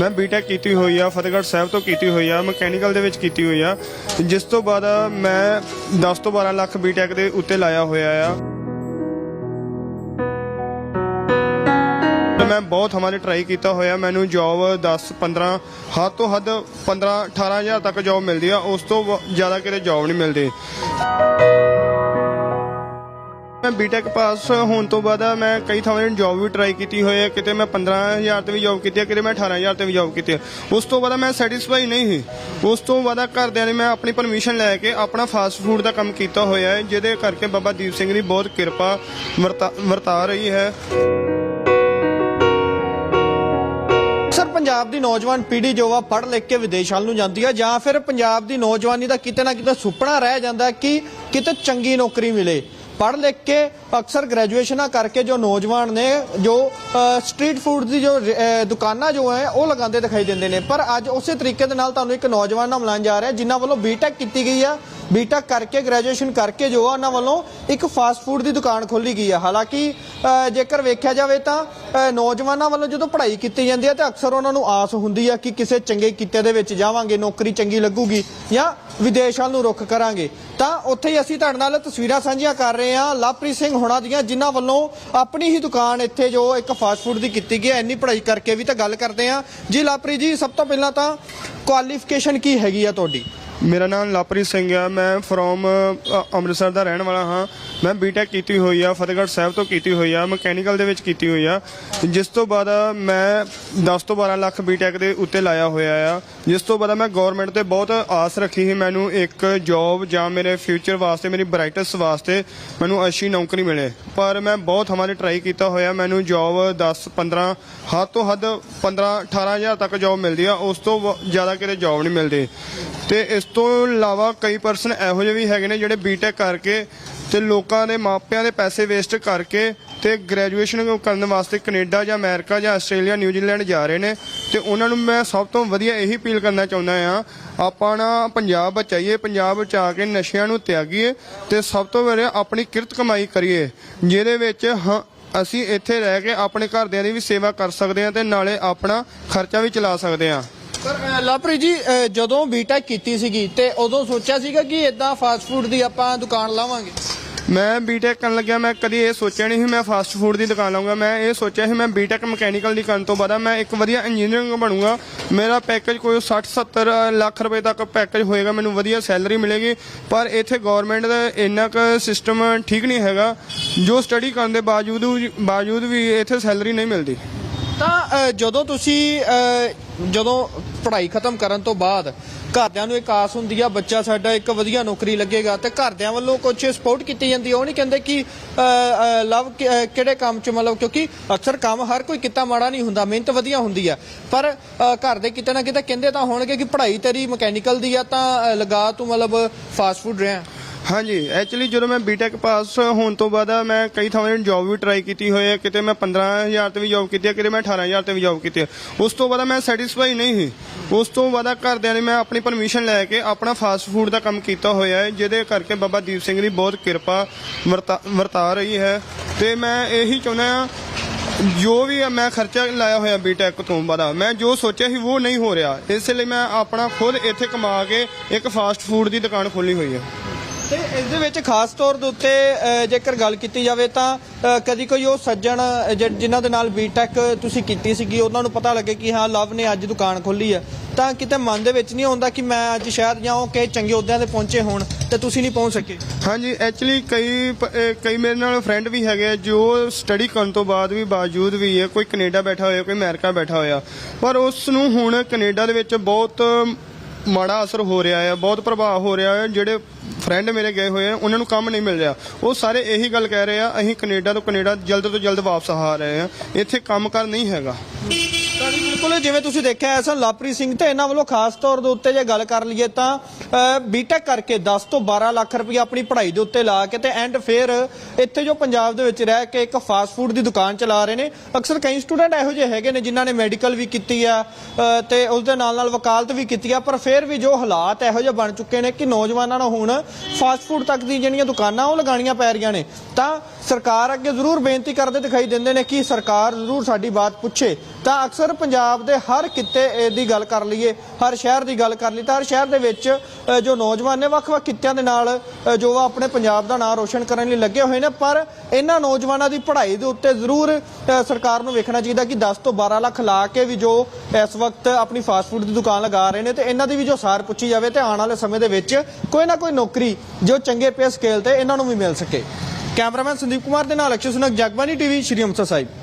ਮੈਂ ਬੀਟੈਕ ਕੀਤੀ ਹੋਈ ਆ, ਫਤਿਹਗੜ੍ਹ ਸਾਹਿਬ ਤੋਂ ਕੀਤੀ ਹੋਈ ਆ, ਮਕੈਨੀਕਲ ਦੇ ਵਿੱਚ ਕੀਤੀ ਹੋਈ ਆ। ਜਿਸ ਤੋਂ ਬਾਅਦ ਮੈਂ 10 ਤੋਂ 12 ਲੱਖ ਬੀਟੈਕ ਦੇ ਉੱਤੇ ਲਾਇਆ ਹੋਇਆ ਆ। ਮੈਂ ਬਹੁਤ ਹਮਾਰੇ ਟਰਾਈ ਕੀਤਾ ਹੋਇਆ, ਮੈਨੂੰ ਜੌਬ 10 15 ਹੱਦ ਤੋਂ ਹੱਦ 15 18000 ਤੱਕ ਜੌਬ ਮਿਲਦੀ ਆ, ਉਸ ਤੋਂ ਜ਼ਿਆਦਾ ਕਿਤੇ ਜੌਬ ਨਹੀਂ ਮਿਲਦੀ। ਮੈਂ ਬੀਟੈਕ ਪਾਸ ਹੋਣ ਤੋਂ ਬਾਅਦ ਮੈਂ ਕਈ ਥਾਵਾਂ ਤੇ ਜੌਬ ਵੀ ਟਰਾਈ ਕੀਤੀ ਹੋਈ ਹੈ। ਕਿਤੇ ਮੈਂ 15000 ਤੇ ਵੀ ਜੌਬ ਕੀਤੀ ਹੈ, ਕਿਤੇ ਮੈਂ 18000 ਤੇ ਵੀ ਜੌਬ ਕੀਤੀ ਹੈ। ਉਸ ਤੋਂ ਬਾਅਦ ਮੈਂ ਸੈਟੀਸਫਾਈ ਨਹੀਂ ਸੀ ਉਸ ਤੋਂ ਬਾਅਦ ਘਰਦਿਆਂ ਨੇ ਮੈਂ ਆਪਣੀ ਪਰਮਿਸ਼ਨ ਲੈ ਕੇ ਆਪਣਾ ਫਾਸਟ ਫੂਡ ਦਾ ਕੰਮ ਕੀਤਾ ਹੋਇਆ ਹੈ, ਜਿਹਦੇ ਕਰਕੇ ਬਾਬਾ ਦੀਪ ਸਿੰਘ ਦੀ ਬਹੁਤ ਕਿਰਪਾ ਵਰਤਾ ਰਹੀ ਹੈ। ਸਰ, ਪੰਜਾਬ ਦੀ ਨੌਜਵਾਨ ਪੀੜ੍ਹੀ ਜੋ ਆ ਪੜ੍ਹ ਲਿਖ ਕੇ ਵਿਦੇਸ਼ਾਂ ਨੂੰ ਜਾਂਦੀ ਆ, ਜਾਂ ਫਿਰ ਪੰਜਾਬ ਦੀ ਨੌਜਵਾਨੀ ਦਾ ਕਿਤੇ ਨਾ ਕਿਤੇ ਸੁਪਨਾ ਰਹਿ ਜਾਂਦਾ ਕਿ ਕਿਤੇ ਚੰਗੀ ਨੌਕਰੀ ਮਿਲੇ। ਪੜ੍ਹ ਲਿਖ ਕੇ ਅਕਸਰ ਗ੍ਰੈਜੂਏਸ਼ਨਾਂ ਕਰਕੇ ਜੋ ਨੌਜਵਾਨ ਨੇ, ਜੋ ਸਟਰੀਟ ਫੂਡ ਦੀ ਜੋ ਦੁਕਾਨਾਂ ਜੋ ਹੈ, ਉਹ ਲਗਾਉਂਦੇ ਦਿਖਾਈ ਦਿੰਦੇ ਨੇ। ਪਰ ਅੱਜ ਉਸੇ ਤਰੀਕੇ ਦੇ ਨਾਲ ਤੁਹਾਨੂੰ ਇੱਕ ਨੌਜਵਾਨ ਨਾਲ ਮਿਲਾਉਣ ਜਾ ਰਿਹਾ, ਜਿਨ੍ਹਾਂ ਵੱਲੋਂ ਬੀਟੈਕ ਕੀਤੀ ਗਈ ਆ। ਬੀਟੈਕ ਕਰਕੇ ਗ੍ਰੈਜੂਏਸ਼ਨ ਕਰਕੇ ਜੋ ਆ, ਉਹਨਾਂ ਵੱਲੋਂ ਇੱਕ ਫਾਸਟ ਫੂਡ ਦੀ ਦੁਕਾਨ ਖੋਲੀ ਗਈ ਆ। ਹਾਲਾਂਕਿ ਜੇਕਰ ਵੇਖਿਆ ਜਾਵੇ ਤਾਂ ਨੌਜਵਾਨਾਂ ਵੱਲੋਂ ਜਦੋਂ ਪੜ੍ਹਾਈ ਕੀਤੀ ਜਾਂਦੀ ਹੈ ਤਾਂ ਅਕਸਰ ਉਹਨਾਂ ਨੂੰ ਆਸ ਹੁੰਦੀ ਆ ਕਿ ਕਿਸੇ ਚੰਗੇ ਕਿੱਤੇ ਦੇ ਵਿੱਚ ਜਾਵਾਂਗੇ, ਨੌਕਰੀ ਚੰਗੀ ਲੱਗੂਗੀ ਜਾਂ ਵਿਦੇਸ਼ਾਂ ਨੂੰ ਰੁਖ ਕਰਾਂਗੇ। ਤਾਂ ਉੱਥੇ ਹੀ ਅਸੀਂ ਤੁਹਾਡੇ ਨਾਲ ਤਸਵੀਰਾਂ ਸਾਂਝੀਆਂ ਕਰ ਰਹੇ ਹਾਂ। ਲਵਪ੍ਰੀਤ ਸਿੰਘ ਹੋਣਾ ਦੀਆਂ, ਜਿਨ੍ਹਾਂ ਵੱਲੋਂ ਆਪਣੀ ਹੀ ਦੁਕਾਨ ਇੱਥੇ ਜੋ ਇੱਕ ਫਾਸਟ ਫੂਡ ਦੀ ਕੀਤੀ ਗਈ ਹੈ, ਇੰਨੀ ਪੜ੍ਹਾਈ ਕਰਕੇ ਵੀ ਤਾਂ ਗੱਲ ਕਰਦੇ ਹਾਂ। ਜੀ ਲਵਪ੍ਰੀਤ ਜੀ, ਸਭ ਤੋਂ ਪਹਿਲਾਂ ਤਾਂ ਕੁਆਲੀਫਿਕੇਸ਼ਨ ਕੀ ਹੈਗੀ ਆ ਤੁਹਾਡੀ? ਮੇਰਾ ਨਾਮ ਲਵਪ੍ਰੀਤ ਸਿੰਘ ਆ। ਮੈਂ ਫਰੋਮ ਅੰਮ੍ਰਿਤਸਰ ਦਾ ਰਹਿਣ ਵਾਲਾ ਹਾਂ। ਮੈਂ ਬੀਟੈਕ ਕੀਤੀ ਹੋਈ ਆ, ਫਤਿਹਗੜ੍ਹ ਸਾਹਿਬ ਤੋਂ ਕੀਤੀ ਹੋਈ ਆ, ਮਕੈਨੀਕਲ ਦੇ ਵਿੱਚ ਕੀਤੀ ਹੋਈ ਆ। ਜਿਸ ਤੋਂ ਬਾਅਦ ਮੈਂ 10 ਤੋਂ 12 ਲੱਖ ਬੀਟੈਕ ਦੇ ਉੱਤੇ ਲਾਇਆ ਹੋਇਆ ਆ। ਜਿਸ ਤੋਂ ਬਾਅਦ ਮੈਂ ਗਵਰਨਮੈਂਟ ਤੇ ਬਹੁਤ ਆਸ ਰੱਖੀ ਸੀ, ਮੈਨੂੰ ਇੱਕ ਜੌਬ ਜਾਂ ਮੇਰੇ ਫਿਊਚਰ ਵਾਸਤੇ, ਮੇਰੀ ਬ੍ਰਾਈਟਨੈਸ ਵਾਸਤੇ ਮੈਨੂੰ ਅੱਛੀ ਨੌਕਰੀ ਮਿਲੇ। ਪਰ ਮੈਂ ਬਹੁਤ ਹਮਾਰੇ ਟਰਾਈ ਕੀਤਾ ਹੋਇਆ, ਮੈਨੂੰ ਜੌਬ 10 15 ਹੱਦ ਤੋਂ ਹੱਦ 15 18000 ਤੱਕ ਜੌਬ ਮਿਲਦੀ ਆ, ਉਸ ਤੋਂ ਵ- ਜ਼ਿਆਦਾ ਕਿਤੇ ਜੌਬ ਨਹੀਂ ਮਿਲਦੀ। ਤੇ ਇਸ ਤੋਂ ਇਲਾਵਾ ਕਈ ਪਰਸਨ ਇਹੋ ਜਿਹੇ ਵੀ ਹੈਗੇ ਨੇ ਜਿਹੜੇ ਬੀਟੈਕ ਕਰਕੇ ਤੇ ਲੋਕਾਂ ਦੇ ਮਾਪਿਆਂ ਦੇ ਪੈਸੇ ਵੇਸਟ ਕਰਕੇ ਤੇ ਗ੍ਰੈਜੂਏਸ਼ਨ ਕਰਨ ਵਾਸਤੇ ਕੈਨੇਡਾ ਜਾਂ ਅਮਰੀਕਾ ਜਾਂ ਆਸਟ੍ਰੇਲੀਆ ਨਿਊਜ਼ੀਲੈਂਡ ਜਾ ਰਹੇ ਨੇ। ਤੇ ਉਹਨਾਂ ਨੂੰ ਮੈਂ ਸਭ ਤੋਂ ਵਧੀਆ ਇਹੀ ਅਪੀਲ ਕਰਨਾ ਚਾਹੁੰਦਾ ਆ ਆਪਾਂ ਨਾ ਪੰਜਾਬ ਬਚਾਈਏ ਪੰਜਾਬ ਬਚਾ ਕੇ ਨਸ਼ਿਆਂ ਨੂੰ ਤਿਆਗੀਏ ਤੇ ਸਭ ਤੋਂ ਵਧੀਆ ਆਪਣੀ ਕਿਰਤ ਕਮਾਈ ਕਰੀਏ ਜਿਹਦੇ ਵਿੱਚ ਹਾਂ ਅਸੀਂ ਇੱਥੇ ਰਹਿ ਕੇ ਆਪਣੇ ਘਰਦਿਆਂ ਦੀ ਵੀ ਸੇਵਾ ਕਰ ਸਕਦੇ ਹਾਂ ਤੇ ਨਾਲੇ ਆਪਣਾ ਖਰਚਾ ਵੀ ਚਲਾ ਸਕਦੇ ਹਾਂ। ਪਰ ਅ, ਲਵਪ੍ਰੀਤ ਜੀ ਅ, ਜਦੋਂ ਬੀਟੈਕ ਕੀਤੀ ਸੀਗੀ ਤੇ ਉਦੋਂ ਸੋਚਿਆ ਸੀਗਾ ਕਿ ਇਦਾਂ ਫਾਸਟ ਫੂਡ ਦੀ ਆਪਾਂ ਦੁਕਾਨ ਲਾਵਾਂਗੇ? ਮੈਂ ਬੀਟੈਕ ਕਰਨ ਲੱਗਿਆ ਮੈਂ ਕਦੀ ਇਹ ਸੋਚਿਆ ਨਹੀਂ ਸੀ ਮੈਂ ਫਾਸਟ ਫੂਡ ਦੀ ਦੁਕਾਨ ਲਾਉਂਗਾ ਮੈਂ ਇਹ ਸੋਚਿਆ ਸੀ ਮੈਂ ਬੀਟੈਕ ਮਕੈਨੀਕਲ ਦੀ ਕਰਨ ਤੋਂ ਬਾਅਦ ਮੈਂ ਇੱਕ ਵਧੀਆ ਇੰਜੀਨੀਅਰਿੰਗ ਬਣੂੰਗਾ। ਮੇਰਾ ਪੈਕੇਜ ਕੋਈ 60 70 ਲੱਖ ਰੁਪਏ ਤੱਕ ਪੈਕੇਜ ਹੋਏਗਾ ਮੈਨੂੰ ਵਧੀਆ ਸੈਲਰੀ ਮਿਲੇਗੀ। ਪਰ ਇੱਥੇ ਗਵਰਨਮੈਂਟ ਦਾ ਇੰਨਾ ਕੁ ਸਿਸਟਮ ਠੀਕ ਨਹੀਂ ਹੈਗਾ ਜੋ ਸਟੱਡੀ ਕਰਨ ਦੇ ਬਾਵਜੂਦ ਬਾਵਜੂਦ ਵੀ ਇੱਥੇ ਸੈਲਰੀ ਨਹੀਂ ਮਿਲਦੀ। ਤਾਂ ਅ, ਜਦੋਂ ਤੁਸੀਂ ਅ, ਜਦੋਂ ਪੜ੍ਹਾਈ ਖਤਮ ਕਰਨ ਤੋਂ ਬਾਅਦ ਘਰਦਿਆਂ ਨੂੰ ਇੱਕ ਆਸ ਹੁੰਦੀ ਆ, ਬੱਚਾ ਸਾਡਾ ਇੱਕ ਵਧੀਆ ਨੌਕਰੀ ਲੱਗੇਗਾ ਤੇ ਘਰਦਿਆਂ ਵੱਲੋਂ ਕੁਝ ਸਪੋਰਟ ਕੀਤੀ ਜਾਂਦੀ ਆ। ਉਹ ਨਹੀਂ ਕਹਿੰਦੇ ਕਿ ਲਵ ਕਿਹੜੇ ਕੰਮ 'ਚ ਮਤਲਬ ਕਿਉਂਕਿ ਅਕਸਰ ਕੰਮ ਹਰ ਕੋਈ ਕਿੱਤਾ ਮਾੜਾ ਨਹੀਂ ਹੁੰਦਾ, ਮਿਹਨਤ ਵਧੀਆ ਹੁੰਦੀ ਆ ਪਰ ਘਰ ਦੇ ਕਿਤੇ ਨਾ ਕਿਤੇ ਕਹਿੰਦੇ ਤਾਂ ਹੋਣਗੇ ਕਿ ਪੜ੍ਹਾਈ ਤੇਰੀ ਮਕੈਨੀਕਲ ਦੀ ਆ ਤਾਂ ਲਗਾ ਤੂੰ ਮਤਲਬ ਫਾਸਟ ਫੂਡ ਰਿਹਾ ਹਾਂਜੀ ਐਕਚੁਅਲੀ ਜਦੋਂ ਮੈਂ ਬੀਟੈਕ ਪਾਸ ਹੋਣ ਤੋਂ ਬਾਅਦ ਮੈਂ ਕਈ ਥਾਵਾਂ ਤੇ ਜੌਬ ਵੀ ਟਰਾਈ ਕੀਤੀ ਹੋਈ ਹੈ, ਕਿਤੇ ਮੈਂ 15000 ਤੇ ਵੀ ਜੌਬ ਕੀਤੀ ਹੈ, ਕਿਤੇ ਮੈਂ 18000 ਤੇ ਵੀ ਜੌਬ ਕੀਤੀ ਹੈ। ਉਸ ਤੋਂ ਬਾਅਦ ਮੈਂ ਸੈਟੀਸਫਾਈ ਨਹੀਂ ਸੀ ਉਸ ਤੋਂ ਬਾਅਦ ਘਰਦਿਆਂ ਨੇ ਮੈਂ ਆਪਣੀ ਪਰਮਿਸ਼ਨ ਲੈ ਕੇ ਆਪਣਾ ਫਾਸਟ ਫੂਡ ਦਾ ਕੰਮ ਕੀਤਾ ਹੋਇਆ ਹੈ, ਜਿਹਦੇ ਕਰਕੇ ਬਾਬਾ ਦੀਪ ਸਿੰਘ ਦੀ ਬਹੁਤ ਕਿਰਪਾ ਵਰਤਾ ਵਰਤਾ ਰਹੀ ਹੈ। ਤੇ ਮੈਂ ਇਹੀ ਚਾਹੁੰਦਾ ਹਾਂ, ਜੋ ਵੀ ਮੈਂ ਖਰਚਾ ਲਾਇਆ ਹੋਇਆ ਬੀਟੈਕ ਤੋਂ ਬਾਅਦ, ਮੈਂ ਜੋ ਸੋਚਿਆ ਸੀ ਉਹ ਨਹੀਂ ਹੋ ਰਿਹਾ। ਇਸ ਲਈ ਮੈਂ ਆਪਣਾ ਖੁਦ ਇੱਥੇ ਕਮਾ ਕੇ ਇੱਕ ਫਾਸਟ ਫੂਡ ਦੀ ਦੁਕਾਨ ਖੋਲੀ ਹੋਈ ਹੈ। ਤੇ ਇਸ ਦੇ ਵਿੱਚ ਖਾਸ ਤੌਰ ਦੇ ਉੱਤੇ ਜੇਕਰ ਗੱਲ ਕੀਤੀ ਜਾਵੇ ਤਾਂ ਕਦੀ ਕੋਈ ਉਹ ਸੱਜਣ ਅ, ਜਿ- ਜਿਨ੍ਹਾਂ ਦੇ ਨਾਲ ਬੀਟੈਕ ਤੁਸੀਂ ਕੀਤੀ ਸੀਗੀ ਉਹਨਾਂ ਨੂੰ ਪਤਾ ਲੱਗੇ ਕਿ ਹਾਂ ਲਵ ਨੇ ਅੱਜ ਦੁਕਾਨ ਖੋਲੀ ਹੈ। ਤਾਂ ਕਿਤੇ ਮਨ ਦੇ ਵਿੱਚ ਨਹੀਂ ਆਉਂਦਾ ਕਿ ਮੈਂ ਅੱਜ ਸ਼ਾਇਦ ਜਾਂ ਉਹ ਕਿ ਚੰਗੇ ਅਹੁਦਿਆਂ ਤੇ ਪਹੁੰਚੇ ਹੋਣ ਤੇ ਤੁਸੀਂ ਨਹੀਂ ਪਹੁੰਚ ਸਕੇ? ਹਾਂਜੀ ਐਕਚੁਅਲੀ ਕਈ ਕਈ ਮੇਰੇ ਨਾਲ ਫਰੈਂਡ ਵੀ ਹੈਗੇ ਆ ਜੋ ਸਟੱਡੀ ਕਰਨ ਤੋਂ ਬਾਅਦ ਵੀ ਬਾਵਜੂਦ ਵੀ ਹੈ ਕੋਈ ਕੈਨੇਡਾ ਬੈਠਾ ਹੋਇਆ ਕੋਈ ਅਮਰੀਕਾ ਬੈਠਾ ਹੋਇਆ। ਪਰ ਉਸ ਨੂੰ ਹੁਣ ਕੈਨੇਡਾ ਦੇ ਵਿੱਚ ਬਹੁਤ ਮਾੜਾ ਅਸਰ ਹੋ ਰਿਹਾ ਹੈ ਬਹੁਤ ਪ੍ਰਭਾਵ ਹੋ ਰਿਹਾ ਹੈ ਜਿਹੜੇ ਫਰੈਂਡ ਮੇਰੇ ਗਏ ਹੋਏ ਆ, ਉਹਨਾਂ ਨੂੰ ਕੰਮ ਨਹੀਂ ਮਿਲ ਰਿਹਾ। ਉਹ ਸਾਰੇ ਇਹੀ ਗੱਲ ਕਹਿ ਰਹੇ ਆ, ਅਸੀਂ ਕੈਨੇਡਾ ਤੋਂ ਕੈਨੇਡਾ ਜਲਦ ਤੋਂ ਜਲਦ ਵਾਪਸ ਆ ਰਹੇ ਆ। ਇੱਥੇ ਕੰਮ ਕਰ ਨਹੀਂ ਹੈਗਾ। ਤਾਂ ਜੀ ਬਿਲਕੁਲ, ਜਿਵੇਂ ਤੁਸੀਂ ਦੇਖਿਆ ਐਸਾ ਲਵਪ੍ਰੀਤ ਸਿੰਘ ਤੇ ਇਹਨਾਂ ਵੱਲੋਂ ਖਾਸ ਤੌਰ ਦੇ ਉੱਤੇ ਜੇ ਗੱਲ ਕਰ ਲਈਏ ਤਾਂ ਬੀਟੈਕ ਕਰਕੇ 10 ਤੋਂ 12 ਲੱਖ ਰੁਪਏ ਆਪਣੀ ਪੜ੍ਹਾਈ ਦੇ ਉੱਤੇ ਲਾ ਕੇ ਤੇ ਐਂਡ ਫਿਰ ਇੱਥੇ ਜੋ ਪੰਜਾਬ ਦੇ ਵਿੱਚ ਰਹਿ ਕੇ ਇੱਕ ਫਾਸਟ ਫੂਡ ਦੀ ਦੁਕਾਨ ਚਲਾ ਰਹੇ ਨੇ। ਅਕਸਰ ਕਈ ਸਟੂਡੈਂਟ ਇਹੋ ਜਿਹੇ ਹੈਗੇ ਨੇ ਜਿਨ੍ਹਾਂ ਨੇ ਮੈਡੀਕਲ ਵੀ ਕੀਤੀ ਆ ਤੇ ਉਸ ਦੇ ਨਾਲ ਨਾਲ ਵਕਾਲਤ ਵੀ ਕੀਤੀ ਆ, ਪਰ ਫਿਰ ਵੀ ਜੋ ਹਾਲਾਤ ਇਹੋ ਜਿਹੇ ਬਣ ਚੁੱਕੇ ਨੇ ਕਿ ਨੌਜਵਾਨਾਂ ਨੂੰ ਹੁਣ ਫਾਸਟ ਫੂਡ ਤੱਕ ਦੀ ਜਿਹੜੀਆਂ ਦੁਕਾਨਾਂ ਉਹ ਲਗਾਉਣੀਆਂ ਪੈ ਰਹੀਆਂ ਨੇ। ਤਾਂ ਸਰਕਾਰ ਅੱਗੇ ਜ਼ਰੂਰ ਬੇਨਤੀ ਕਰਦੇ ਦਿਖਾਈ ਦਿੰਦੇ ਨੇ ਕਿ ਸਰਕਾਰ ਜ਼ਰੂਰ ਸਾਡੀ ਬਾਤ ਪੁੱਛੇ। ਤਾਂ ਅਕਸਰ ਪੰਜਾਬ ਦੇ ਹਰ ਕਿੱਤੇ ਦੀ ਗੱਲ ਕਰ ਲਈਏ, ਹਰ ਸ਼ਹਿਰ ਦੀ ਗੱਲ ਕਰ ਲਈ ਤਾਂ ਹਰ ਸ਼ਹਿਰ ਦੇ ਵਿੱਚ ਜੋ ਨੌਜਵਾਨ ਨੇ ਵੱਖ-ਵੱਖ ਕਿੱਤਿਆਂ ਦੇ ਨਾਲ ਜੋ ਆਪਣੇ ਪੰਜਾਬ ਦਾ ਨਾਮ ਰੋਸ਼ਨ ਕਰਨ ਲਈ ਲੱਗੇ ਹੋਏ ਨੇ, ਪਰ ਇਹਨਾਂ ਨੌਜਵਾਨਾਂ ਦੀ ਪੜ੍ਹਾਈ ਦੇ ਉੱਤੇ ਜ਼ਰੂਰ ਸਰਕਾਰ ਨੂੰ ਵੇਖਣਾ ਚਾਹੀਦਾ ਕਿ 10 ਤੋਂ 12 ਲੱਖ ਲਾ ਕੇ ਵੀ ਜੋ ਇਸ ਵਕਤ ਆਪਣੀ ਫਾਸਟ ਫੂਡ ਦੀ ਦੁਕਾਨ ਲਗਾ ਰਹੇ ਨੇ, ਤੇ ਇਹਨਾਂ ਦੀ ਵੀ ਜੋ ਸਾਰ ਪੁੱਛੀ ਜਾਵੇ, ਤੇ ਆਉਣ ਵਾਲੇ ਸਮੇਂ ਦੇ ਵਿੱਚ ਕੋਈ ਨਾ ਕੋਈ ਨੌਕਰੀ ਜੋ ਚੰਗੇ ਪੇ ਸਕੇਲ ਤੇ ਇਹਨਾਂ ਨੂੰ ਵੀ ਮਿਲ ਸਕੇ। ਕੈਮਰਾਮੈਨ ਸੰਦੀਪ ਕੁਮਾਰ ਦੇ ਨਾਲ ਅਕਸ਼ੇ ਸੁਨਕ ਜਗਬਾਨੀ ਟੀਵੀ, ਸ਼੍ਰੀ ਅੰਮ੍ਰਿਤਸਰ ਸਾਹਿਬ।